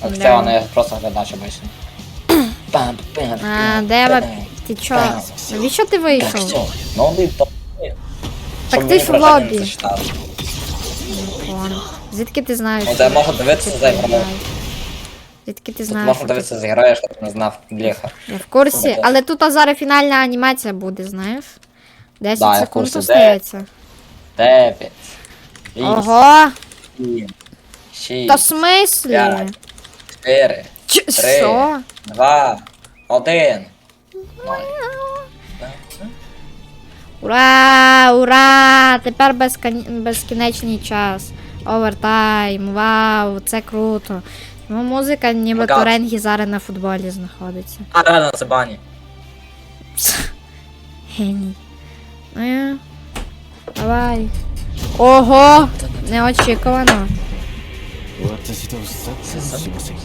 А Да. це вона я просто глядач обичний. Пам, пам, А, пам, Дева, пам. ти чо? Навіщо ти Так, вийшов? все. Ну, ти то. Так ти ж в лобі. Ладно. Звідки ти знаєш? Ну, де можна дивитися за ігрою. Звідки ти Тут знаєш? можна що ти- дивитися за ігрою, щоб не знав бліха. Я в курсі, але тут а зараз фінальна анімація буде, знаєш? 10 Да, я в секунд курсі. остається. Дев'ять. Вісім. Ого! Шість. Та в смислі? П'ять. Чотири. Ч- Три. Що? Два. Один. Ноль. Ура! Ура! Тепер безкон... безкінечний час. Овертайм, вау, це круто. Ну, музика ніби Мегат. Туренгі зараз на футболі знаходиться. А, реально, це бані. Геній. Ну, я- Давай. Ого! Неочікувано. 私とサッカーしませんか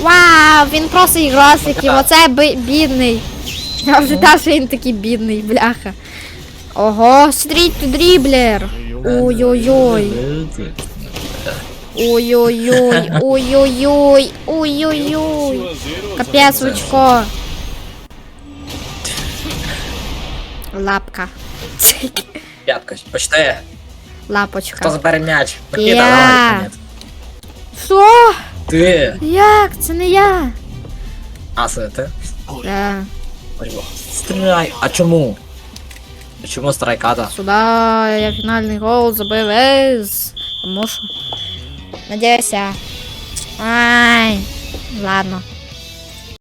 Вау, він просто ігросиків, оце би- бідний. Я вже дав, що він такий бідний, бляха. Ого, стріт дріблер. Ой-ой-ой. Ой-ой-ой, ой-ой-ой, ой-ой-ой. Капець, очко. Лапка. П'ятка. Почти. Хто Лапочка. забере м'яч? Я. Микита, давай, наконець. Що? Ти. Як? Це не я. А, це ти? Е, Стріляй. А чому? А чому страйката? Сюда я фінальний гол забив ез. Тому що. Надіюся. Ай. Ладно.